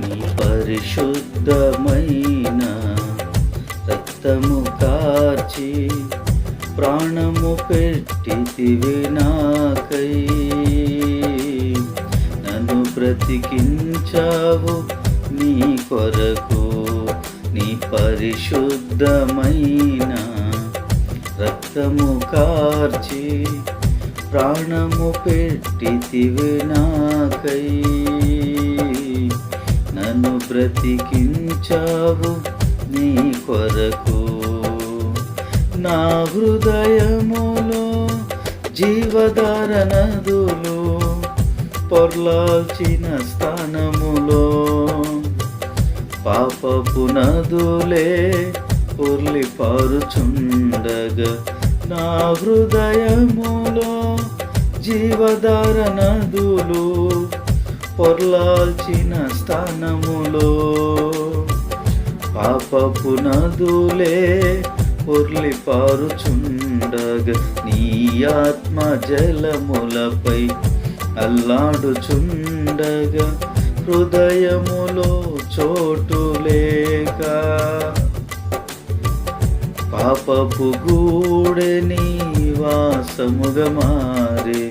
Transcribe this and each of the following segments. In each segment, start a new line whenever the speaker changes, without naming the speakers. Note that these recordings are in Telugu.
నీ పరిశుద్ధమైన రక్తము కార్చి ప్రాణము పెట్టితివి నాకై. నన్ను బ్రతికించావు నీ కొరకు నీ పరిశుద్ధమైన రక్తము కార్చి ప్రాణము పెట్టితివి నాకై. నన్ను బ్రతికించావు నీ కొరకు. నా హృదయములో జీవధార నదులు పొర్లాల్చిన స్థానములో. పాపపు నదులే పొర్లి పారుచుండగా నా హృదయములో జీవధార నదులు పొర్లాల్చిన స్థానములో పాపపు నదులే పొర్లి పారుచుండగ నీ ఆత్మ జలములపై అల్లాడుచుండగా హృదయములో చోటు లేక పాపపు గూడె నీ వాసముగా మారే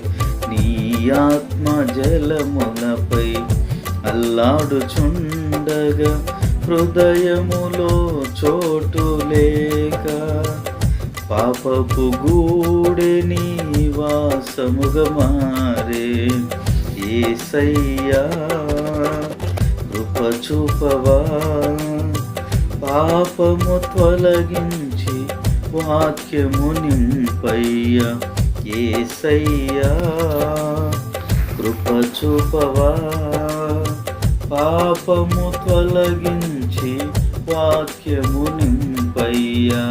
నీ ఆత్మ జలములపై అల్లాడుచుండగా హృదయములో చోటు లేక పాపపు గూడె నీ మారే ఏసయ్యా కృప చూపవా. పాపము తొలగించి వాక్యము నింపయ్య ఏసయ్యా. చూపవా? పాపము తొలగించి వాక్యము నింపయ్యా.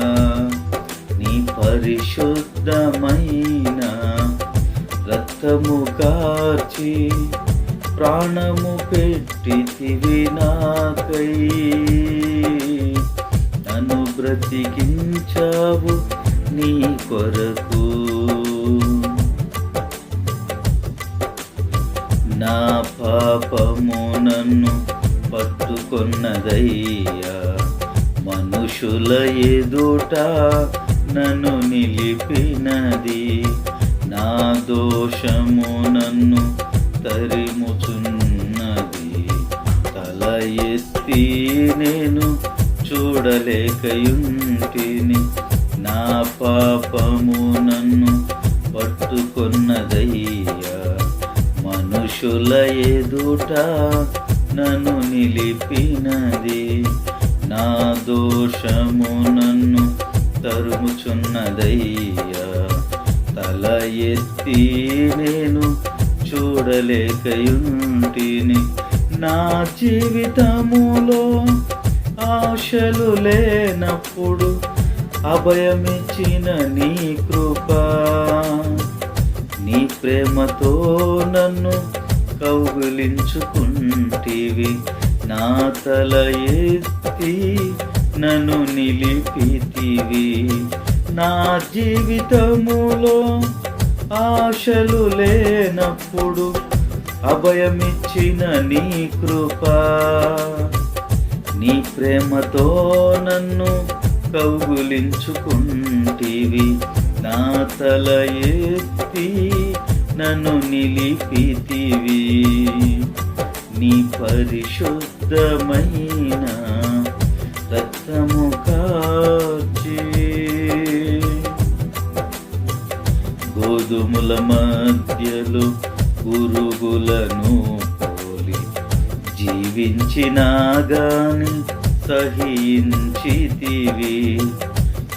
నీ పరిశుద్ధమైన రక్తము కాచి ప్రాణము పెట్టితివి నాకై. నన్ను బ్రతికించావు నీ కొరకు. పాపము నన్ను పట్టుకొన్నదయ్యా. మనుషుల ఎదుట నన్ను నిలిపినది. నా దోషము నన్ను తరిముచున్నది. తల ఎత్తి నేను చూడలేకయుంటిని. నా పాపము నన్ను పట్టుకొన్నదయ్యా మనుషుల ఎదుట నన్ను నిలిపినది. నా దోషము నన్ను తరుముచున్నదయ్యా. తల ఎత్తి నేను చూడలేకయుంటిని. నా జీవితములో ఆశలు లేనప్పుడు అభయమిచ్చిన నీ కృప. నీ ప్రేమతో నన్ను కౌగులించుకుంటివి. నా తల ఎత్తి నన్ను నిలిపితివి. నా జీవితములో ఆశలు లేనప్పుడు అభయమిచ్చిన నీ కృప. నీ ప్రేమతో నన్ను కౌగులించుకుంటివి. నా తల ఎత్తి నన్ను నిలిపితివి. నీ పరిశుద్ధమైన రక్తము కాచి గోధుమల మధ్యలో పురుగులను పోలి జీవించినా గాని సహించితివి.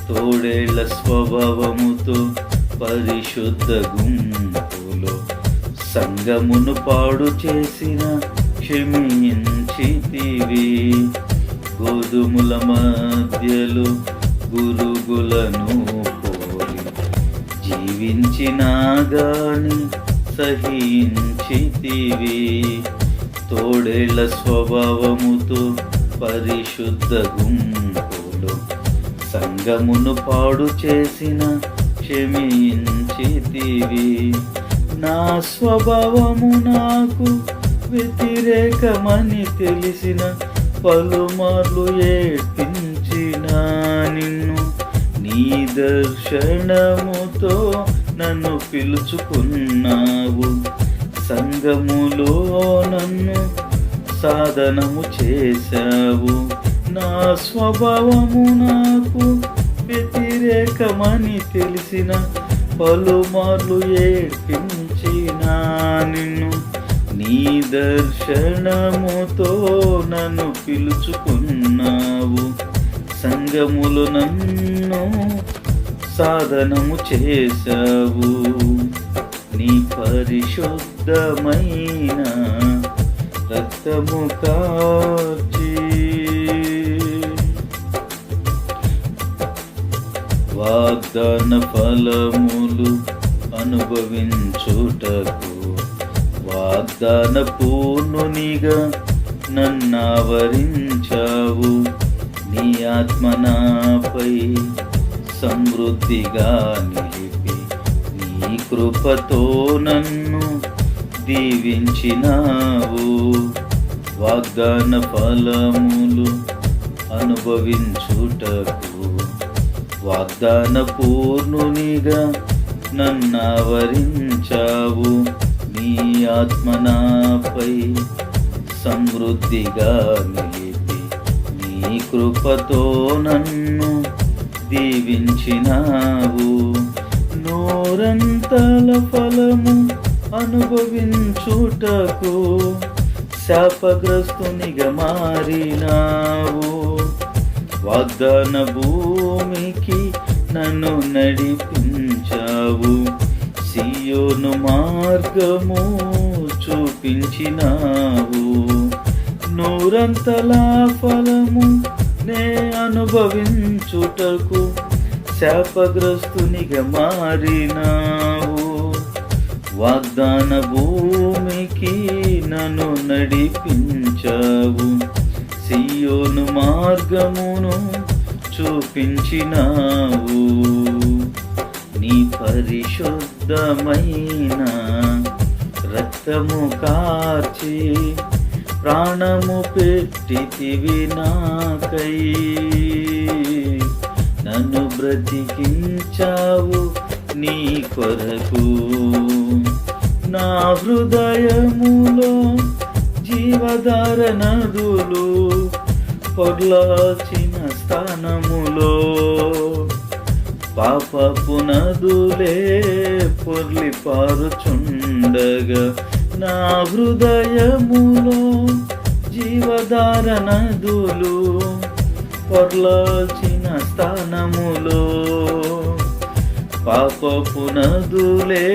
తోడేళ్ళ స్వభావముతో పరిశుద్ధ గుంపు సంగమును పాడు చేసిన క్షమించితివి. గోధుమల మధ్యలు గురుగులను పోలి జీవించినా గాని సహించితివి. తోడేళ్ళ స్వభావముతో పరిశుద్ధ గుంపులు సంగమును పాడు చేసిన క్షమించితివి. నా స్వభావము నాకు వ్యతిరేకమని తెలిసిన పలుమార్లు ఏడ్పించిన నిన్ను. నీ దర్శనముతో నన్ను పిలుచుకున్నావు. సంగములో నన్ను సాధనము చేశావు. నా స్వభావము నాకు వ్యతిరేకమని తెలిసిన పలుమార్లు ఏడ్పించిన నిన్ను నీ దర్శనముతో నన్ను పిలుచుకున్నావు. సంగములు నన్ను సాధనము చేశావు. నీ పరిశుద్ధమైన రక్తము కాచి వాగ్దాన ఫలములు అనుభవించుటకు వాగ్దాన పూర్ణునిగా నన్నావరించావు. నీ ఆత్మ నాపై సమృద్ధిగా నిలిపి నీ కృపతో నన్ను దీవించినావు. వాగ్దాన ఫలములు అనుభవించుటకు వాగ్దాన పూర్ణునిగా నన్నవరించావు నీ ఆత్మ నాపై సమృద్ధిగా నిలిపి నీ కృపతో నన్ను దీవించినావు. నోరంతల ఫలము అనుభవించుటకు శాపగ్రస్తునిగా మారినావు వాగ్దాన భూమికి నన్ను నడిపించావు. సియోను మార్గము చూపించినావు. నూరంతలా ఫలము నే అనుభవించుటకు శాపగ్రస్తునిగా మారినావు. వాగ్దాన భూమికి నన్ను నడిపించావు. సియోను మార్గమును చూపించినావు. నీ పరిశుద్ధమైన రక్తము కార్చి ప్రాణము పెట్టితివి నాకై. నన్ను బ్రతికించావు నీ కొరకు. నా హృదయములో జీవధార నదులు పొర్లాచిన స్థానములో పాప పునదులే పొర్లి పారుచుండగా నా హృదయములో జీవధార నదులు పొర్లాచిన స్థానములో పాప పునదులే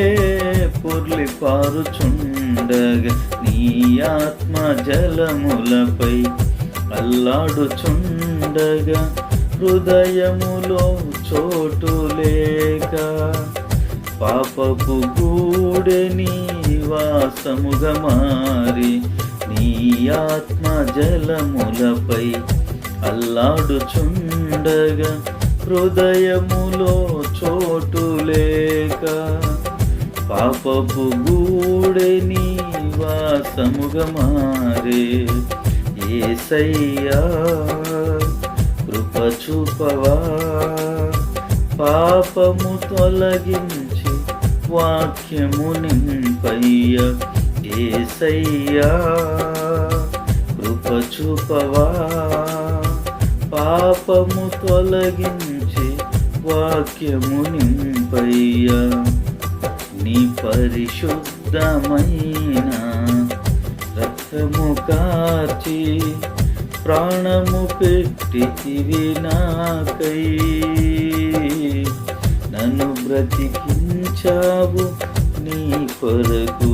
పొర్లి పారుచుండగా నీ ఆత్మ జలములపై అల్లాడుచుండగా హృదయములో చోటు లేక పాపపు గూడెని వాసముగా మారి నీ ఆత్మ జలములపై అల్లాడుచుండగా హృదయములో చోటు లేక పాపపు గూడెని వాసముగా మారే ఏసయ్యా కృప చూపవా పాపము తొలగించి వాక్యము నింపయ్య ఏసయ్యా కృప చూపవా పాపము తొలగించి వాక్యము నింపయ్య నీ పరిశుద్ధమైన రక్తము కాచి ప్రాణము పెట్టితివి నాకై నన్ను బ్రతికించావు నీ కొరకు.